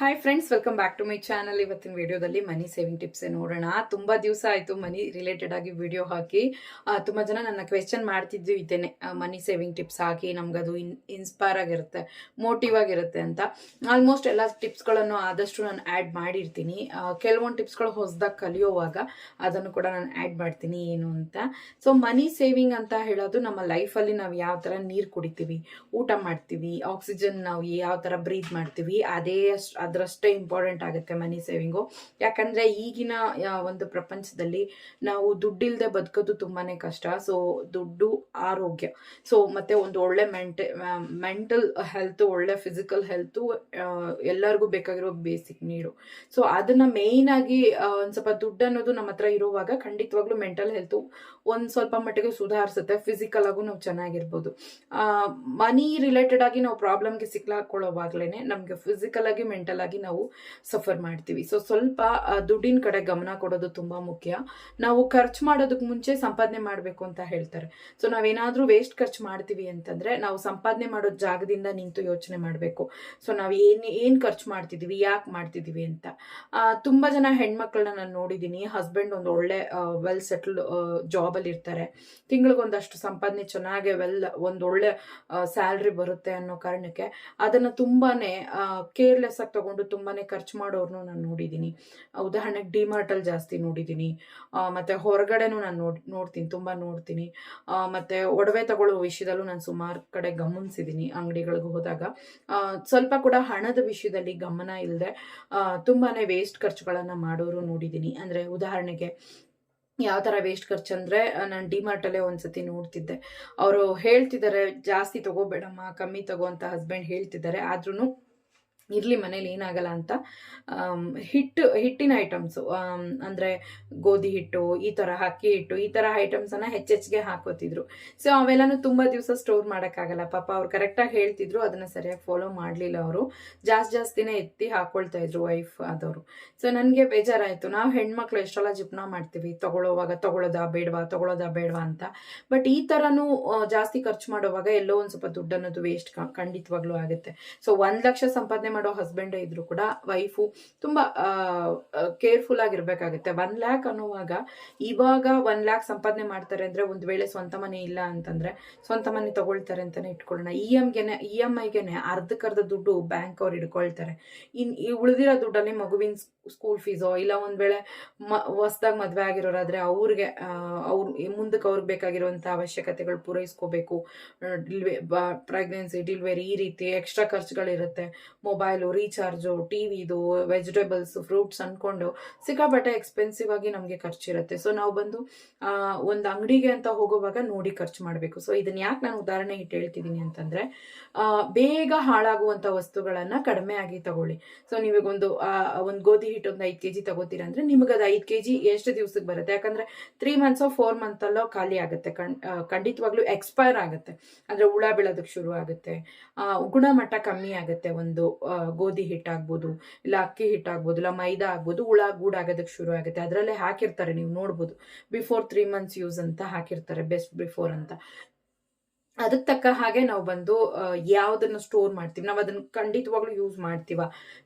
Hi friends welcome back to my channel ಇವತ್ತಿನ ವಿಡಿಯೋದಲ್ಲಿ ಮನಿ saving tips ನೋಡೋಣ. ತುಂಬಾ ದಿವಸ ಆಯ್ತು ಮನಿ ರಿಲೇಟೆಡ್ ಆಗಿ ವಿಡಿಯೋ ಹಾಕಿ. ತುಂಬ ಜನ ನನ್ನ ಕ್ವೆಶನ್ ಮಾಡ್ತಿದ್ದು ಇದ್ದೇನೆ. ಮನಿ ಸೇವಿಂಗ್ ಟಿಪ್ಸ್ ಹಾಕಿ ನಮ್ಗದು ಇನ್ ಇನ್ಸ್ಪೈರ್ ಆಗಿರುತ್ತೆ ಮೋಟಿವ್ ಆಗಿರುತ್ತೆ ಅಂತ. ಆಲ್ಮೋಸ್ಟ್ ಎಲ್ಲ ಟಿಪ್ಸ್ಗಳನ್ನು ಆದಷ್ಟು ನಾನು ಆ್ಯಡ್ ಮಾಡಿರ್ತೀನಿ. ಕೆಲವೊಂದು ಟಿಪ್ಸ್ಗಳು ಹೊಸದಾಗಿ ಕಲಿಯೋವಾಗ ಅದನ್ನು ಕೂಡ ನಾನು ಆ್ಯಡ್ ಮಾಡ್ತೀನಿ, ಏನು ಅಂತ. ಸೊ ಮನಿ ಸೇವಿಂಗ್ ಅಂತ ಹೇಳೋದು ನಮ್ಮ ಲೈಫಲ್ಲಿ ನಾವು ಯಾವ ಥರ ನೀರು ಕುಡಿತೀವಿ, ಊಟ ಮಾಡ್ತೀವಿ ಆಕ್ಸಿಜನ್ ನಾವು ಯಾವ ಥರ ಬ್ರೀತ್ ಮಾಡ್ತೀವಿ, ಅದೇ ಅದರಷ್ಟೇ ಇಂಪಾರ್ಟೆಂಟ್ ಆಗುತ್ತೆ ಮನಿ ಸೇವಿಂಗು ಯಾಕಂದರೆ ಈಗಿನ ಒಂದು ಪ್ರಪಂಚದಲ್ಲಿ ನಾವು ದುಡ್ಡಿಲ್ಲದೆ ಬದುಕೋದು ತುಂಬಾ ಕಷ್ಟ. ಸೊ ದುಡ್ಡು ಆರೋಗ್ಯ. ಸೊ ಮತ್ತು ಒಂದು ಒಳ್ಳೆ ಮೆಂಟೆ ಮೆಂಟಲ್ ಹೆಲ್ತ್ ಒಳ್ಳೆ ಫಿಸಿಕಲ್ ಹೆಲ್ತು ಎಲ್ಲರಿಗೂ ಬೇಕಾಗಿರೋ ಬೇಸಿಕ್ ನೀಡು ಸೊ ಅದನ್ನು ಆಗಿ ಒಂದು ಸ್ವಲ್ಪ ದುಡ್ಡು ಅನ್ನೋದು ನಮ್ಮ ಹತ್ರ ಇರುವಾಗ ಖಂಡಿತವಾಗ್ಲೂ ಮೆಂಟಲ್ ಹೆಲ್ತ್ ಒಂದು ಸ್ವಲ್ಪ ಮಟ್ಟಿಗೆ ಸುಧಾರಿಸುತ್ತೆ. ಫಿಸಿಕಲ್ ಆಗು ನಾವು ಚೆನ್ನಾಗಿರ್ಬೋದು. ಮನಿ ರಿಲೇಟೆಡ್ ಆಗಿ ನಾವು ಪ್ರಾಬ್ಲಮ್ಗೆ ಸಿಕ್ಲಾಕೊಳ್ಳೋವಾಗ್ಲೇನೆ ನಮಗೆ ಫಿಸಿಕಲ್ ಆಗಿ ಮೆಂಟಲ್ ಆಗಿ ನಾವು ಸಫರ್ ಮಾಡ್ತೀವಿ. ಸೊ ಸ್ವಲ್ಪ ದುಡ್ಡಿನ ಕಡೆ ಗಮನ ಕೊಡೋದು ತುಂಬಾ ಮುಖ್ಯ. ನಾವು ಖರ್ಚು ಮಾಡೋದಕ್ಕೆ ಮುಂಚೆ ಸಂಪಾದನೆ ಮಾಡಬೇಕು ಅಂತ ಹೇಳ್ತಾರೆ. ಸೊ ನಾವೇನಾದರೂ ವೇಸ್ಟ್ ಖರ್ಚು ಮಾಡ್ತೀವಿ ಅಂತಂದ್ರೆ ನಾವು ಸಂಪಾದನೆ ಮಾಡೋ ಜಾಗದಿಂದ ನಿಂತು ಯೋಚನೆ ಮಾಡಬೇಕು. ಸೊ ನಾವು ಏನ್ ಏನ್ ಖರ್ಚು ಮಾಡ್ತಿದೀವಿ, ಯಾಕೆ ಮಾಡ್ತಿದೀವಿ ಅಂತ. ತುಂಬಾ ಜನ ಹೆಣ್ಮಕ್ಳನ್ನ ನಾನು ನೋಡಿದೀನಿ. ಹಸ್ಬೆಂಡ್ ಒಂದು ಒಳ್ಳೆ ವೆಲ್ ಸೆಟಲ್ಡ್ ಜಾಬ್ ಅಲ್ಲಿ ಇರ್ತಾರೆ. ತಿಂಗಳಿಗೊಂದಷ್ಟು ಸಂಪಾದನೆ ಚೆನ್ನಾಗೆ ವೆಲ್ ಒಂದು ಒಳ್ಳೆ ಸ್ಯಾಲ್ರಿ ಬರುತ್ತೆ ಅನ್ನೋ ಕಾರಣಕ್ಕೆ ಅದನ್ನ ತುಂಬಾನೇ ಕೇರ್ಲೆಸ್ ಆಗಿ ತಗೊಂಡು ತುಂಬಾನೇ ಖರ್ಚು ಮಾಡೋರ್ನು ನಾನು ನೋಡಿದ್ದೀನಿ ಉದಾಹರಣೆಗೆ ಡಿಮಾರ್ಟ್ ಅಲ್ಲಿ ಜಾಸ್ತಿ ನೋಡಿದ್ದೀನಿ ಮತ್ತು ಹೊರಗಡೆನೂ ನಾನು ನೋಡಿ, ನೋಡ್ತೀನಿ, ತುಂಬಾ ನೋಡ್ತೀನಿ. ಮತ್ತು ಒಡವೆ ತಗೊಳ್ಳೋ ವಿಷಯದಲ್ಲೂ ನಾನು ಸುಮಾರು ಕಡೆ ಗಮನಿಸಿದ್ದೀನಿ ಅಂಗಡಿಗಳಿಗೆ ಹೋದಾಗ. ಸ್ವಲ್ಪ ಕೂಡ ಹಣದ ವಿಷಯದಲ್ಲಿ ಗಮನ ಇಲ್ಲದೆ ತುಂಬಾನೇ ವೇಸ್ಟ್ ಖರ್ಚುಗಳನ್ನು ಮಾಡೋರು ನೋಡಿದ್ದೀನಿ ಅಂದ್ರೆ ಉದಾಹರಣೆಗೆ ಯಾವ ಥರ ವೇಸ್ಟ್ ಖರ್ಚು ಅಂದರೆ, ನಾನು ಡಿಮಾರ್ಟಲ್ಲೇ ಒಂದ್ಸತಿ ನೋಡ್ತಿದ್ದೆ. ಅವರು ಹೇಳ್ತಿದ್ದಾರೆ ಜಾಸ್ತಿ ತಗೋಬೇಡಮ್ಮ, ಕಮ್ಮಿ ತಗೋ ಅಂತ ಹಸ್ಬೆಂಡ್ ಹೇಳ್ತಿದ್ದಾರೆ ಆದ್ರೂ ಇರಲಿ ಮನೇಲಿ ಏನಾಗಲ್ಲ ಅಂತ. ಹಿಟ್ಟು, ಹಿಟ್ಟಿನ ಐಟಮ್ಸು ಅಂದರೆ ಗೋಧಿ ಹಿಟ್ಟು, ಈ ಥರ ಅಕ್ಕಿ ಹಿಟ್ಟು, ಈ ಥರ ಐಟಮ್ಸನ್ನು ಹೆಚ್ಚೆಚ್ಚಿಗೆ ಹಾಕೋತಿದ್ರು. ಸೊ ಅವೆಲ್ಲನೂ ತುಂಬ ದಿವಸ ಸ್ಟೋರ್ ಮಾಡೋಕ್ಕಾಗಲ್ಲ. ಪಾಪ ಅವ್ರು ಕರೆಕ್ಟಾಗಿ ಹೇಳ್ತಿದ್ರು, ಅದನ್ನು ಸರಿಯಾಗಿ ಫಾಲೋ ಮಾಡಲಿಲ್ಲ ಅವರು. ಜಾಸ್ತಿ ಜಾಸ್ತಿನೇ ಎತ್ತಿ ಹಾಕ್ಕೊಳ್ತಾ ಇದ್ರು ವೈಫ್ ಆದವರು. ಸೊ ನನಗೆ ಬೇಜಾರಾಯಿತು. ನಾವು ಹೆಣ್ಮಕ್ಳು ಎಷ್ಟೆಲ್ಲ ಜಿಪ್ನ ಮಾಡ್ತೀವಿ. ತಗೊಳ್ಳೋವಾಗ ತೊಗೊಳೋದಾ ಬೇಡವಾ ತೊಗೊಳೋದಾ ಬೇಡವಾ ಅಂತ. ಬಟ್ ಈ ಥರನೂ ಜಾಸ್ತಿ ಖರ್ಚು ಮಾಡೋವಾಗ ಎಲ್ಲೋ ಒಂದು ಸ್ವಲ್ಪ ದುಡ್ಡು ಅನ್ನೋದು ವೇಸ್ಟ್ ಖಂಡಿತವಾಗ್ಲೂ ಆಗುತ್ತೆ. ಸೊ ಒಂದು ಲಕ್ಷ ಸಂಪಾದನೆ ಮಾಡೋ ಹಸ್ಬೆಂಡ್ ಇದ್ರು ಕೂಡ ವೈಫು ತುಂಬಾ ಕೇರ್ಫುಲ್ ಆಗಿರ್ಬೇಕಾಗುತ್ತೆ. ಒನ್ ಲ್ಯಾಕ್ ಅನ್ನುವಾಗ ಇವಾಗ ಒನ್ ಲ್ಯಾಕ್ ಸಂಪಾದನೆ ಮಾಡ್ತಾರೆ ಅಂದ್ರೆ ಒಂದ್ ವೇಳೆ ಸ್ವಂತ ಮನೆ ಇಲ್ಲ ಅಂತಂದ್ರೆ ಸ್ವಂತ ಮನೆ ತಗೊಳ್ತಾರೆ ಅಂತಾನೆ ಇಟ್ಕೊಳ್ಳೋಣ. ಇ ಎಮ್ಗೆನೆ ಇ ಎಂ ಐಗೆನೆ ಅರ್ಧಕ್ಕರ್ಧ ದುಡ್ಡು ಬ್ಯಾಂಕ್ ಅವ್ರು ಇಟ್ಕೊಳ್ತಾರೆ ಇನ್, ಈ ಉಳಿದಿರೋ ದುಡ್ಡಲ್ಲಿ ಮಗುವಿನ ಸ್ಕೂಲ್ ಫೀಸೋ ಇಲ್ಲ ಒಂದ್ ವೇಳೆ ಮ, ಹೊಸ್ದಾಗಿ ಮದುವೆ ಆಗಿರೋರಾದ್ರೆ ಅವ್ರಿಗೆ ಅವ್ರ ಮುಂದಕ್ಕೆ ಅವ್ರಿಗೆ ಬೇಕಾಗಿರುವಂಥ ಅವಶ್ಯಕತೆಗಳು ಪೂರೈಸ್ಕೋಬೇಕು. ಡಿಲ್ವೆ ಪ್ರೆಗ್ನೆನ್ಸಿ ಡಿಲ್ವರಿ ಈ ರೀತಿ ಎಕ್ಸ್ಟ್ರಾ ಖರ್ಚುಗಳಿರುತ್ತೆ. ಮೊಬೈಲು ರೀಚಾರ್ಜು ಟಿ ವಿದು ವೆಜಿಟೇಬಲ್ಸ್ ಫ್ರೂಟ್ಸ್ ಅಂದ್ಕೊಂಡು ಸಿಕ್ಕಾಪಟ್ಟೆ ಎಕ್ಸ್ಪೆನ್ಸಿವ್ ಆಗಿ ನಮಗೆ ಖರ್ಚಿರುತ್ತೆ. ಸೊ ನಾವು ಬಂದು ಒಂದು ಅಂಗಡಿಗೆ ಅಂತ ಹೋಗುವಾಗ ನೋಡಿ ಖರ್ಚು ಮಾಡಬೇಕು. ಸೊ ಇದನ್ನ ಯಾಕೆ ನಾನು ಉದಾಹರಣೆ ಇಟ್ಟು ಹೇಳ್ತಿದ್ದೀನಿ ಅಂತಂದ್ರೆ ಬೇಗ ಹಾಳಾಗುವಂತ ವಸ್ತುಗಳನ್ನು ಕಡಿಮೆ ಆಗಿ ತಗೊಳ್ಳಿ. ಸೊ ನೀವೀಗೊಂದು ಒಂದು ಗೋಧಿ ಹಿಟ್ಟು ಒಂದು ಐದು ಕೆಜಿ ತಗೋತೀರ ಅಂದ್ರೆ ನಿಮಗೆ ಅದು ಐದು ಕೆಜಿ ಎಷ್ಟು ದಿವಸಕ್ಕೆ ಬರುತ್ತೆ? ಯಾಕಂದ್ರೆ ತ್ರೀ ಮಂತ್ಸೋ ಫೋರ್ ಮಂತಲ್ಲೋ ಖಾಲಿ ಆಗುತ್ತೆ. ಕಣ್ ಖಂಡಿತವಾಗ್ಲೂ ಎಕ್ಸ್ಪೈರ್ ಆಗುತ್ತೆ. ಅಂದ್ರೆ ಹುಳ ಬೀಳೋದಕ್ಕೆ ಶುರು ಆಗುತ್ತೆ. ಗುಣಮಟ್ಟ ಕಮ್ಮಿ ಆಗುತ್ತೆ ಒಂದು ಗೋಧಿ ಗೋಧಿ ಹಿಟ್ಟಾಗ್ಬೋದು ಇಲ್ಲ ಅಕ್ಕಿ ಹಿಟ್ಟಾಗ್ಬೋದು ಇಲ್ಲ ಮೈದಾ ಆಗ್ಬೋದು, ಹುಳ ಗೂಡಾಗೋದಕ್ಕೆ ಶುರು ಆಗುತ್ತೆ. ಅದರಲ್ಲೇ ಹಾಕಿರ್ತಾರೆ, ನೀವು ನೋಡ್ಬೋದು. ಬಿಫೋರ್ ತ್ರೀ ಮಂತ್ಸ್ ಯೂಸ್ ಅಂತ ಹಾಕಿರ್ತಾರೆ ಬೆಸ್ಟ್ ಬಿಫೋರ್ ಅಂತ. ಅದಕ್ಕೆ ತಕ್ಕ ಹಾಗೆ ನಾವು ಬಂದು ಯಾವುದನ್ನು ಸ್ಟೋರ್ ಮಾಡ್ತೀವಿ. ನಾವು ಅದನ್ನ ಖಂಡಿತವಾಗ್ಲೂ ಯೂಸ್ ಮಾಡ್ತೀವ.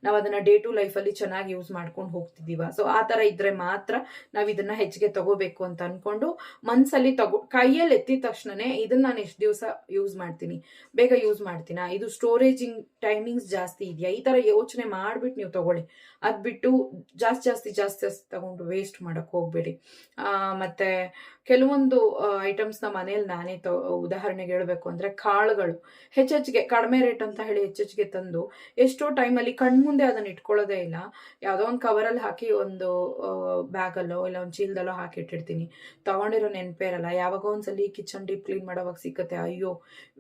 ನಾವು ಅದನ್ನ ಡೇ ಟು ಲೈಫಲ್ಲಿ ಚೆನ್ನಾಗಿ ಯೂಸ್ ಮಾಡ್ಕೊಂಡು ಹೋಗ್ತಿದ್ದೀವ. ಸೊ ಆ ತರ ಇದ್ರೆ ಮಾತ್ರ ನಾವು ಇದನ್ನ ಹೆಚ್ಚಿಗೆ ತಗೋಬೇಕು ಅಂತ ಅನ್ಕೊಂಡು ಮನಸ್ಸಲ್ಲಿ ತಗೋ, ಕೈಯಲ್ಲಿ ಎತ್ತಿದ ತಕ್ಷಣನೇ ಇದನ್ನ ನಾನು ಎಷ್ಟು ದಿವಸ ಯೂಸ್ ಮಾಡ್ತೀನಿ? ಬೇಗ ಯೂಸ್ ಮಾಡ್ತೀನಾ? ಇದು ಸ್ಟೋರೇಜಿಂಗ್ ಟೈಮಿಂಗ್ಸ್ ಜಾಸ್ತಿ ಇದೆಯಾ? ಈ ತರ ಯೋಚನೆ ಮಾಡಿಬಿಟ್ಟು ನೀವು ತಗೊಳ್ಳಿ. ಅದು ಬಿಟ್ಟು ಜಾಸ್ತಿ ಜಾಸ್ತಿ ಜಾಸ್ತಿ ಜಾಸ್ತಿ ತಗೊಂಡು ವೇಸ್ಟ್ ಮಾಡಕ್ ಹೋಗ್ಬೇಡಿ. ಮತ್ತೆ ಕೆಲವೊಂದು ಐಟಮ್ಸ್ನ ಮನೇಲಿ ನಾನೇ ತ, ಉದಾಹರಣೆಗೆ ಹೇಳಬೇಕು ಅಂದ್ರೆ ಕಾಳುಗಳು. ಹೆಚ್ಚೆಚ್ಚಿಗೆ ಕಡಿಮೆ ರೇಟ್ ಅಂತ ಹೇಳಿ ಹೆಚ್ಚೆಚ್ಚಿಗೆ ತಂದು ಎಷ್ಟೋ ಟೈಮಲ್ಲಿ ಕಣ್ಮುಂದೆ ಅದನ್ನ ಇಟ್ಕೊಳ್ಳೋದೇ ಇಲ್ಲ. ಯಾವುದೋ ಒಂದು ಕವರಲ್ಲಿ ಹಾಕಿ ಒಂದು ಬ್ಯಾಗಲ್ಲೋ ಇಲ್ಲ ಒಂದು ಚೀಲದಲ್ಲೋ ಹಾಕಿ ಇಟ್ಟಿರ್ತೀನಿ. ತಗೊಂಡಿರೋ ನೆನಪೇ ಇರಲ್ಲ. ಯಾವಾಗ ಒಂದ್ಸಲಿ ಕಿಚನ್ ಡೀಪ್ ಕ್ಲೀನ್ ಮಾಡೋವಾಗ ಸಿಕ್ಕತ್ತೆ, ಅಯ್ಯೋ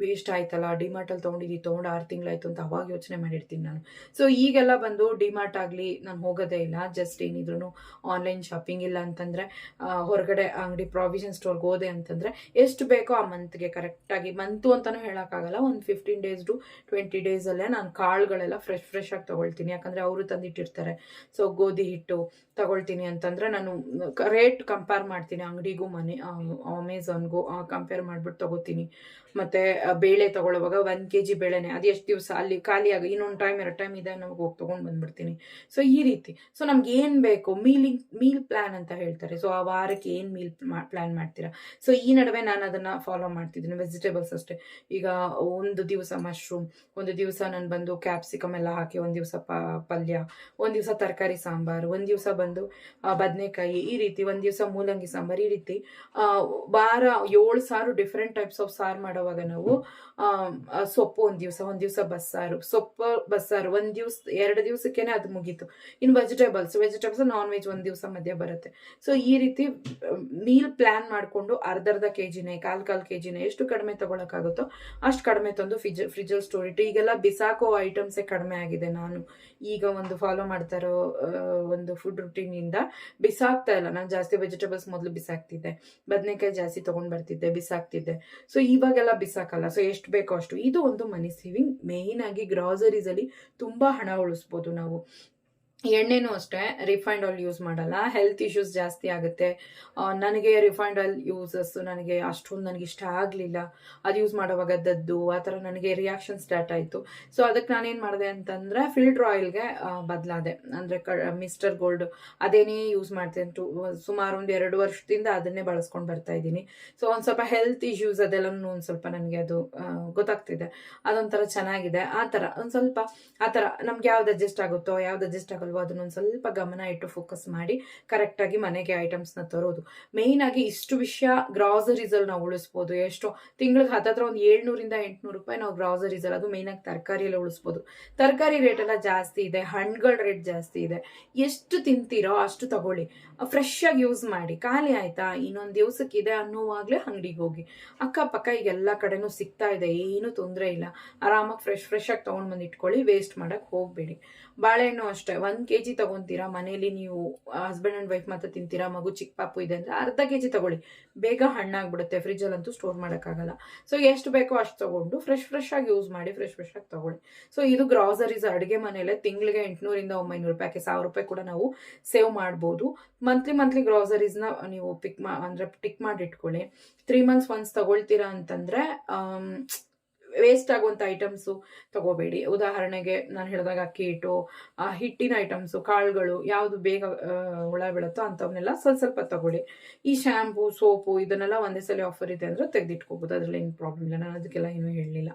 ವೇಸ್ಟ್ ಆಯ್ತಲ್ಲ ಡಿಮಾರ್ಟಲ್ಲಿ ತೊಗೊಂಡಿದ್ದೀವಿ ತೊಗೊಂಡು ಆರು ತಿಂಗಳಾಯ್ತು ಅಂತ ಅವಾಗ ಯೋಚನೆ ಮಾಡಿರ್ತೀನಿ ನಾನು. ಸೊ ಈಗೆಲ್ಲ ಬಂದು ಡಿಮಾರ್ಟ್ ಆಗಲಿ ನಾನು ಹೋಗೋದೇ ಇಲ್ಲ. ಜಸ್ಟ್ ಏನಿದ್ರು ಆನ್ಲೈನ್ ಶಾಪಿಂಗ್ ಇಲ್ಲ ಅಂತಂದ್ರೆ ಹೊರಗಡೆ ಅಂಗಡಿ ಪ್ರಾವಿಷನ್ ಪ್ರಾವಿಷನ್ ಸ್ಟೋರ್ಗೆ ಹೋದೆ ಅಂತಂದರೆ ಎಷ್ಟು ಬೇಕೋ ಆ ಮಂತ್ಗೆ ಕರೆಕ್ಟಾಗಿ ಮಂತು ಅಂತಲೂ ಹೇಳೋಕ್ಕಾಗಲ್ಲ, ಒಂದು ಫಿಫ್ಟೀನ್ ಡೇಸ್ ಟು ಟ್ವೆಂಟಿ ಡೇಸಲ್ಲೇ ನಾನು ಕಾಳುಗಳೆಲ್ಲ ಫ್ರೆಶ್ ಫ್ರೆಶ್ ಆಗಿ ತೊಗೊಳ್ತೀನಿ. ಯಾಕಂದರೆ ಅವರು ತಂದಿಟ್ಟಿರ್ತಾರೆ. ಸೊ ಗೋಧಿ ಹಿಟ್ಟು ತಗೊಳ್ತೀನಿ ಅಂತಂದ್ರೆ ನಾನು ರೇಟ್ ಕಂಪೇರ್ ಮಾಡ್ತೀನಿ, ಅಂಗಡಿಗೂ ಮನೆ ಅಮೆಝಾನ್ಗೂ ಕಂಪೇರ್ ಮಾಡಿಬಿಟ್ಟು ತಗೋತೀನಿ. ಮತ್ತು ಬೇಳೆ ತಗೊಳ್ಳುವಾಗ ಒಂದು ಕೆ ಜಿ ಬೇಳೆನೆ, ಅದು ಎಷ್ಟು ದಿವಸ ಅಲ್ಲಿ ಖಾಲಿಯಾಗ, ಇನ್ನೊಂದು ಟೈಮ್ ಎರಡು ಟೈಮ್ ಇದೆ, ನಮಗೆ ಹೋಗಿ ತೊಗೊಂಡು ಬಂದ್ಬಿಡ್ತೀನಿ. ಸೊ ಈ ರೀತಿ. ಸೊ ನಮ್ಗೆ ಏನು ಬೇಕು? ಮೀಲಿಂಗ್ ಮೀಲ್ ಪ್ಲ್ಯಾನ್ ಅಂತ ಹೇಳ್ತಾರೆ. ಸೊ ಆ ವಾರಕ್ಕೆ ಏನು ಮೀಲ್ ಪ್ಲ್ಯಾನ್ ಮಾಡ್ತೀರಾ? ಸೊ ಈ ನಡುವೆ ನಾನು ಅದನ್ನು ಫಾಲೋ ಮಾಡ್ತಿದ್ದೀನಿ ವೆಜಿಟೇಬಲ್ಸ್ ಅಷ್ಟೇ. ಈಗ ಒಂದು ದಿವಸ ಮಶ್ರೂಮ್ ಒಂದು ದಿವಸ ನಾನು ಬಂದು ಕ್ಯಾಪ್ಸಿಕಮ್ ಎಲ್ಲ ಹಾಕಿ, ಒಂದು ದಿವಸ ಪಲ್ಯ, ಒಂದು ದಿವಸ ತರಕಾರಿ ಸಾಂಬಾರು, ಒಂದು ದಿವಸ ಬಂದು ಬದನೆಕಾಯಿ ಈ ರೀತಿ ಒಂದು ದಿವಸ ಮೂಲಂಗಿ ಸಾಂಬಾರು ಈ ರೀತಿ ವಾರ ಏಳು ಸಾರು ಡಿಫ್ರೆಂಟ್ ಟೈಪ್ಸ್ ಆಫ್ ಸಾರು ಮಾಡುವಾಗ ನಾವು ಸೊಪ್ಪು ಒಂದು ದಿವಸ ಒಂದು ದಿವಸ ಬಸ್ಸಾರು. ಸೊಪ್ಪು, ಬಸ್ಸಾರು ಒಂದು ದಿವಸ, ಎರಡು ದಿವಸಕ್ಕೇನೆ ಅದು ಮುಗೀತು. ಇನ್ ವೆಜಿಟೇಬಲ್ಸ್ ವೆಜಿಟೇಬಲ್ಸ್ ನಾನ್ ವೆಜ್ ಒಂದು ದಿವಸ ಮಧ್ಯ ಬರುತ್ತೆ. ಸೊ ಈ ರೀತಿ ಮೀಲ್ ಪ್ಲಾನ್ ಮಾಡಿಕೊಂಡು ಅರ್ಧ ಅರ್ಧ ಕೆ ಜಿನೇ ಕಾಲು ಕಾಲು ಕೆ ಜಿನೇ ಎಷ್ಟು ಕಡಿಮೆ ತಗೊಳಕ್ಕಾಗುತ್ತೋ ಅಷ್ಟು ಕಡಿಮೆ ತಂದು ಫ್ರಿಜ್ ಫ್ರಿಜಲ್ ಸ್ಟೋರ್ ಇಟ್ಟು, ಈಗೆಲ್ಲ ಬಿಸಾಕೋ ಐಟಮ್ಸೇ ಕಡಿಮೆ ಆಗಿದೆ ನಾನು. ಈಗ ಒಂದು ಫಾಲೋ ಮಾಡ್ತಾರೋ ಒಂದು ಫುಡ್ ರುಟೀನಿಂದ ಬಿಸಾಕ್ತಾ ಇಲ್ಲ. ನಾನು ಜಾಸ್ತಿ ವೆಜಿಟೇಬಲ್ಸ್ ಮೊದಲು ಬಿಸಾಕ್ತಿದ್ದೆ. ಬದನೆಕಾಯಿ ಜಾಸ್ತಿ ತೊಗೊಂಡು ಬರ್ತಿದ್ದೆ, ಬಿಸಾಕ್ತಿದ್ದೆ. ಸೊ ಇವಾಗೆಲ್ಲ ಬಿಸಾಕಲ್ಲ. ಸೊ ಎಷ್ಟು ಬೇಕೋ ಅಷ್ಟು. ಇದು ಒಂದು ಮನಿ ಸೇವಿಂಗ್ ಮೇಯ್ನ್ ಆಗಿ ಗ್ರಾಸರೀಸಲ್ಲಿ ತುಂಬ ಹಣ ಉಳಿಸ್ಬೋದು ನಾವು. ಎಣ್ಣೆನೂ ಅಷ್ಟೇ ರಿಫೈಂಡ್ ಆಯಿಲ್ ಯೂಸ್ ಮಾಡಲ್ಲ. ಹೆಲ್ತ್ ಇಶ್ಯೂಸ್ ಜಾಸ್ತಿ ಆಗುತ್ತೆ. ನನಗೆ ರಿಫೈಂಡ್ ಆಯಿಲ್ ಯೂಸಸ್ ನನಗೆ ಅಷ್ಟೊಂದು ನನಗೆ ಇಷ್ಟ ಆಗಲಿಲ್ಲ. ಅದು ಯೂಸ್ ಮಾಡುವಾಗ ದದ್ದು, ಆ ಥರ ನನಗೆ ರಿಯಾಕ್ಷನ್ ಸ್ಟಾರ್ಟ್ ಆಯಿತು. ಸೊ ಅದಕ್ಕೆ ನಾನೇನು ಮಾಡಿದೆ ಅಂತಂದರೆ ಫಿಲ್ಟರ್ ಆಯಿಲ್ಗೆ ಬದಲಾದೆ. ಅಂದರೆ ಕ ಮಿಸ್ಟರ್ ಗೋಲ್ಡ್ ಅದೇನೇ ಯೂಸ್ ಮಾಡ್ತೇನೆ ಟು ಸುಮಾರು ಒಂದು ಎರಡು ವರ್ಷದಿಂದ ಅದನ್ನೇ ಬಳಸ್ಕೊಂಡು ಬರ್ತಾ ಇದ್ದೀನಿ. ಸೊ ಒಂದು ಸ್ವಲ್ಪ ಹೆಲ್ತ್ ಇಶ್ಯೂಸ್ ಅದೆಲ್ಲನೂ ಒಂದು ಸ್ವಲ್ಪ ನನಗೆ ಅದು ಗೊತ್ತಾಗ್ತಿದೆ. ಅದೊಂಥರ ಚೆನ್ನಾಗಿದೆ. ಆ ಥರ, ಒಂದು ಸ್ವಲ್ಪ, ಆ ಥರ ನಮ್ಗೆ ಯಾವ್ದು ಅಡ್ಜಸ್ಟ್ ಆಗುತ್ತೋ, ಯಾವ್ದು ಅಡ್ಜಸ್ಟ್ ಆಗಲ್ವೋ ಅದನ್ನೊಂದು ಸ್ವಲ್ಪ ಗಮನ ಇಟ್ಟು ಫೋಕಸ್ ಮಾಡಿ ಕರೆಕ್ಟಾಗಿ ಮನೆಗೆ ಐಟಮ್ಸ್ನ ತರೋದು. ಮೇಯ್ನ್ ಆಗಿ ಇಷ್ಟು ವಿಷಯ ಗ್ರಾಸರೀಸಲ್ಲಿ ನಾವು ಉಳಿಸ್ಬೋದು. ಎಷ್ಟೋ ತಿಂಗಳಿಗೆ ಹತ್ತತ್ರ ಒಂದು ಏಳ್ನೂರಿಂದ ಎಂಟುನೂರು ರೂಪಾಯಿ ನಾವು ಗ್ರಾಸರೀಸಲ್ಲಿ ಅದು ಮೇಯ್ನಾಗಿ ತರಕಾರಿಯೆಲ್ಲ ಉಳಿಸ್ಬೋದು. ತರಕಾರಿ ರೇಟ್ ಎಲ್ಲ ಜಾಸ್ತಿ ಇದೆ ಹಣ್ಣುಗಳ ರೇಟ್ ಜಾಸ್ತಿ ಇದೆ. ಎಷ್ಟು ತಿಂತೀರೋ ಅಷ್ಟು ತಗೊಳ್ಳಿ. ಫ್ರೆಶ್ ಆಗಿ ಯೂಸ್ ಮಾಡಿ. ಖಾಲಿ ಆಯ್ತಾ? ಇನ್ನೊಂದು ದಿವಸಕ್ಕಿದೆ ಅನ್ನೋವಾಗಲೇ ಅಂಗಡಿಗೆ ಹೋಗಿ. ಅಕ್ಕಪಕ್ಕ ಈಗ ಎಲ್ಲ ಕಡೆನೂ ಸಿಗ್ತಾ ಇದೆ, ಏನೂ ತೊಂದರೆ ಇಲ್ಲ. ಆರಾಮಾಗಿ ಫ್ರೆಶ್ ಫ್ರೆಶ್ ಆಗಿ ತೊಗೊಂಡು ಬಂದು ಇಟ್ಕೊಳ್ಳಿ ವೇಸ್ಟ್ ಮಾಡೋಕ್ಕೆ ಹೋಗಬೇಡಿ. ಬಾಳೆಹಣ್ಣು ಅಷ್ಟೇ, ಒಂದು ಕೆ ಜಿ ತೊಗೊತೀರಾ? ಮನೇಲಿ ನೀವು ಹಸ್ಬೆಂಡ್ ಆ್ಯಂಡ್ ವೈಫ್ ಮಾತ್ರ ತಿಂತೀರಾ? ಮಗು, ಚಿಕ್ಕ ಪಾಪು ಇದೆ ಅಂದರೆ ಅರ್ಧ ಕೆ ಜಿ ತಗೊಳ್ಳಿ. ಬೇಗ ಹಣ್ಣಾಗ್ಬಿಡುತ್ತೆ ಫ್ರಿಜ್ಜಲ್ಲಂತೂ ಸ್ಟೋರ್ ಮಾಡೋಕ್ಕಾಗಲ್ಲ. ಸೊ ಎಷ್ಟು ಬೇಕೋ ಅಷ್ಟು ತೊಗೊಂಡು ಫ್ರೆಶ್ ಫ್ರೆಶ್ ಆಗಿ ಯೂಸ್ ಮಾಡಿ ಫ್ರೆಶ್ ಫ್ರೆಶ್ ಆಗಿ ತೊಗೊಳ್ಳಿ. ಸೊ ಇದು ಗ್ರಾಸರೀಸ್ ಅಡುಗೆ ಮನೆಯಲ್ಲೇ ತಿಂಗಳಿಗೆ ಎಂಟುನೂರಿಂದ ಒಂಬೈನೂರು ರೂಪಾಯಿಗೆ ಸಾವಿರ ರೂಪಾಯಿ ಕೂಡ ನಾವು ಸೇವ್ ಮಾಡ್ಬೋದು. ಮಂತ್ಲಿ ಮಂತ್ಲಿ ಗ್ರಾಸರೀಸ್ನ ನೀವು ಪಿಕ್ ಮಾ ಅಂದರೆ ಟಿಕ್ ಮಾಡಿ ಇಟ್ಕೊಳ್ಳಿ. ತ್ರೀ ಮಂತ್ಸ್ ಒನ್ಸ್ ತಗೊಳ್ತೀರಾ ಅಂತಂದರೆ ವೇಸ್ಟ್ ಆಗುವಂಥ ಐಟಮ್ಸು ತಗೋಬೇಡಿ. ಉದಾಹರಣೆಗೆ ನಾನು ಹೇಳಿದಾಗ ಅಕ್ಕಿ ಹಿಟ್ಟು ಹಿಟ್ಟಿನ ಐಟಮ್ಸು ಕಾಳುಗಳು ಯಾವುದು ಬೇಗ ಹುಳ ಬೀಳುತ್ತೋ ಅಂಥವನ್ನೆಲ್ಲ ಸ್ವಲ್ಪ ಸ್ವಲ್ಪ ತಗೊಳ್ಳಿ. ಈ ಶ್ಯಾಂಪು ಸೋಪು ಇದನ್ನೆಲ್ಲ ಒಂದೇ ಸಲ ಆಫರ್ ಇದೆ ಅಂದರೆ ತೆಗೆದಿಟ್ಕೋಬೋದು. ಅದರಲ್ಲಿ ಏನು ಪ್ರಾಬ್ಲಮ್ ಇಲ್ಲ. ನಾನು ಅದಕ್ಕೆಲ್ಲ ಏನು ಹೇಳಲಿಲ್ಲ.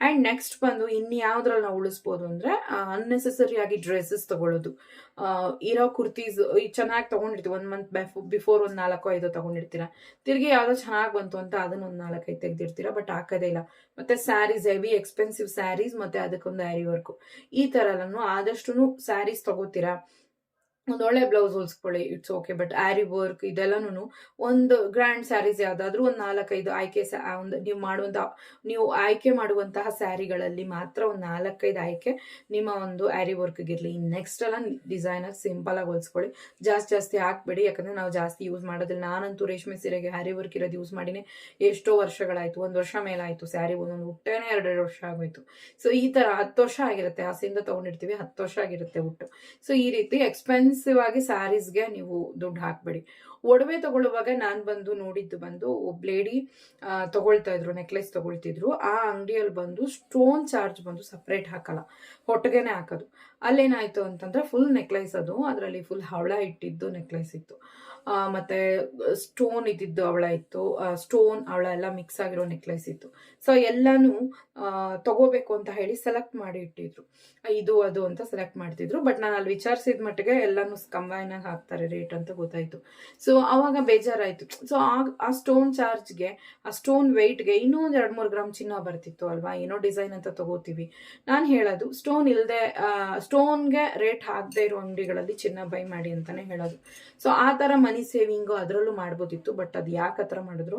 ಆ್ಯಂಡ್ ನೆಕ್ಸ್ಟ್ ಬಂದು ಇನ್ಯಾವ್ದ್ರಲ್ಲಿ ನಾವು ಉಳಿಸ್ಬೋದು ಅಂದರೆ ಅನ್ನೆಸೆಸರಿ ಆಗಿ ಡ್ರೆಸ್ಸಸ್ ತಗೊಳ್ಳೋದು ಇರೋ ಕುರ್ತೀಸ್ ಚೆನ್ನಾಗಿ ತೊಗೊಂಡಿರ್ತೀವಿ. ಒಂದು ಮಂತ್ ಬಿಫೋರ್ ಒಂದು ನಾಲ್ಕು ಐದು ತೊಗೊಂಡಿರ್ತೀರ. ತಿರುಗಿ ಯಾವುದೋ ಚೆನ್ನಾಗಿ ಬಂತು ಅಂತ ಅದನ್ನ ಒಂದು ನಾಲ್ಕೈದು ತೆಗೆದಿರ್ತೀರ ಬಟ್ ಹಾಕೋದೇ ಇಲ್ಲ. ಮತ್ತು ಸ್ಯಾರೀಸ್ ಹೆವಿ ಎಕ್ಸ್ಪೆನ್ಸಿವ್ ಸ್ಯಾರೀಸ್ ಮತ್ತು ಅದಕ್ಕೊಂದು ಆ್ಯರಿ ವರ್ಕು ಈ ಥರ ಎಲ್ಲನೂ ಆದಷ್ಟು ಸ್ಯಾರೀಸ್ ತೊಗೋತೀರಾ. ಒಂದು ಒಳ್ಳೆ blouse ಹೊಲ್ಸ್ಕೊಳ್ಳಿ it's okay but aari work ಇದೆಲ್ಲನೂ ಒಂದು ಗ್ರ್ಯಾಂಡ್ ಸ್ಯಾರೀಸ್ ಯಾವುದಾದ್ರೂ ಒಂದು ನಾಲ್ಕೈದು ಆಯ್ಕೆ ಒಂದು ನೀವು ಮಾಡುವಂಥ ನೀವು ಆಯ್ಕೆ ಮಾಡುವಂತಹ ಸ್ಯಾರಿಗಳಲ್ಲಿ ಮಾತ್ರ ಒಂದು ನಾಲ್ಕೈದು ಆಯ್ಕೆ ನಿಮ್ಮ ಒಂದು ಆ್ಯರಿ ಇರಲಿ. ನೆಕ್ಸ್ಟ್ ಎಲ್ಲ ಡಿಸೈನರ್ ಆಗಿ ಹೊಲ್ಸ್ಕೊಳ್ಳಿ. ಜಾಸ್ತಿ ಜಾಸ್ತಿ ಹಾಕ್ಬೇಡಿ, ಯಾಕಂದ್ರೆ ನಾವು ಜಾಸ್ತಿ ಯೂಸ್ ಮಾಡೋದಿಲ್ಲ. ನಾನಂತೂ ರೇಷ್ಮೆ ಸೀರೆಗೆ ಹ್ಯಾರಿ ವರ್ಕ್ ಇರೋದು ಯೂಸ್ ಮಾಡಿನೇ. ಎಷ್ಟೋ ವರ್ಷಗಳಾಯಿತು, ಒಂದು ವರ್ಷ ಮೇಲಾಯಿತು ಸ್ಯಾರಿ ಒಂದೊಂದು ಹುಟ್ಟೇನೆ ಎರಡೆರಡು ವರ್ಷ ಆಗೋಯ್ತು. ಸೊ ಈ ಥರ ಹತ್ತು ವರ್ಷ ಆಗಿರುತ್ತೆ ಆಸೆಯಿಂದ ತಗೊಂಡಿರ್ತೀವಿ, ಹತ್ತು ವರ್ಷ ಆಗಿರುತ್ತೆ ಹುಟ್ಟು. ಸೊ ಈ ರೀತಿ ಎಕ್ಸ್ಪೆನ್ಸಿವ್ ಆಗಿ ಸ್ಯಾರೀಸ್ಗೆ ನೀವು ದುಡ್ಡು ಹಾಕಬೇಡಿ. ಒಡವೆ ತಗೊಳ್ಳುವಾಗ ನಾನು ಬಂದು ನೋಡಿದ್ದು ಬಂದು ಒಬ್ಬ ಲೇಡಿ ತಗೊಳ್ತಾ ಇದ್ರು ನೆಕ್ಲೆಸ್ ತಗೊಳ್ತಿದ್ರು. ಆ ಅಂಗಡಿಯಲ್ಲಿ ಬಂದು ಸ್ಟೋನ್ ಚಾರ್ಜ್ ಬಂದು ಸಪ್ರೇಟ್ ಹಾಕಲ್ಲ. ಹೊಟ್ಟೆಗೆನೆ ಹಾಕೋದು. ಅಲ್ಲೇನಾಯ್ತು ಅಂತಂದ್ರೆ ಫುಲ್ ನೆಕ್ಲೆಸ್ ಅದು. ಅದರಲ್ಲಿ ಫುಲ್ ಹವಳ ಇಟ್ಟಿದ್ದು ನೆಕ್ಲೆಸ್ ಇತ್ತು. ಮತ್ತೆ ಸ್ಟೋನ್ ಇದ್ದಿದ್ದು ಅವಳ ಇತ್ತು. ಸ್ಟೋನ್ ಅವಳ ಎಲ್ಲ ಮಿಕ್ಸ್ ಆಗಿರೋ ನೆಕ್ಲೆಸ್ ಇತ್ತು. ಸೊ ಎಲ್ಲಾನು ತಗೋಬೇಕು ಅಂತ ಹೇಳಿ ಸೆಲೆಕ್ಟ್ ಮಾಡಿ ಇಟ್ಟಿದ್ರು. ಇದು, ಅದು ಅಂತ ಸೆಲೆಕ್ಟ್ ಮಾಡ್ತಿದ್ರು. ಬಟ್ ನಾನು ಅಲ್ಲಿ ವಿಚಾರಿಸಿದ ಮಟ್ಟಿಗೆ ಎಲ್ಲಾನು ಕಂಬೈನ್ ಆಗಿ ಹಾಕ್ತಾರೆ ರೇಟ್ ಅಂತ ಗೊತ್ತಾಯ್ತು. ಸೊ ಅವಾಗ ಬೇಜಾರಾಯ್ತು. ಸೊ ಆ ಸ್ಟೋನ್ ಚಾರ್ಜ್ಗೆ ಆ ಸ್ಟೋನ್ ವೆಯ್ಟ್ಗೆ ಇನ್ನೂ ಒಂದು ಎರಡು ಮೂರು ಗ್ರಾಮ್ ಚಿನ್ನ ಬರ್ತಿತ್ತು ಅಲ್ವಾ? ಏನೋ ಡಿಸೈನ್ ಅಂತ ತಗೋತೀವಿ. ನಾನು ಹೇಳೋದು ಸ್ಟೋನ್ ಇಲ್ಲದೆ ಸ್ಟೋನ್ಗೆ ರೇಟ್ ಹಾಕದೇ ಇರೋ ಅಂಗಡಿಗಳಲ್ಲಿ ಚಿನ್ನ ಬೈ ಮಾಡಿ ಅಂತಾನೆ ಹೇಳೋದು. ಸೊ ಆ ಥರ ಮನಿ ಸೇವಿಂಗ್ ಅದರಲ್ಲೂ ಮಾಡ್ಬೋದಿತ್ತು ಬಟ್ ಅದು ಯಾಕೆ ಥರ ಮಾಡಿದ್ರು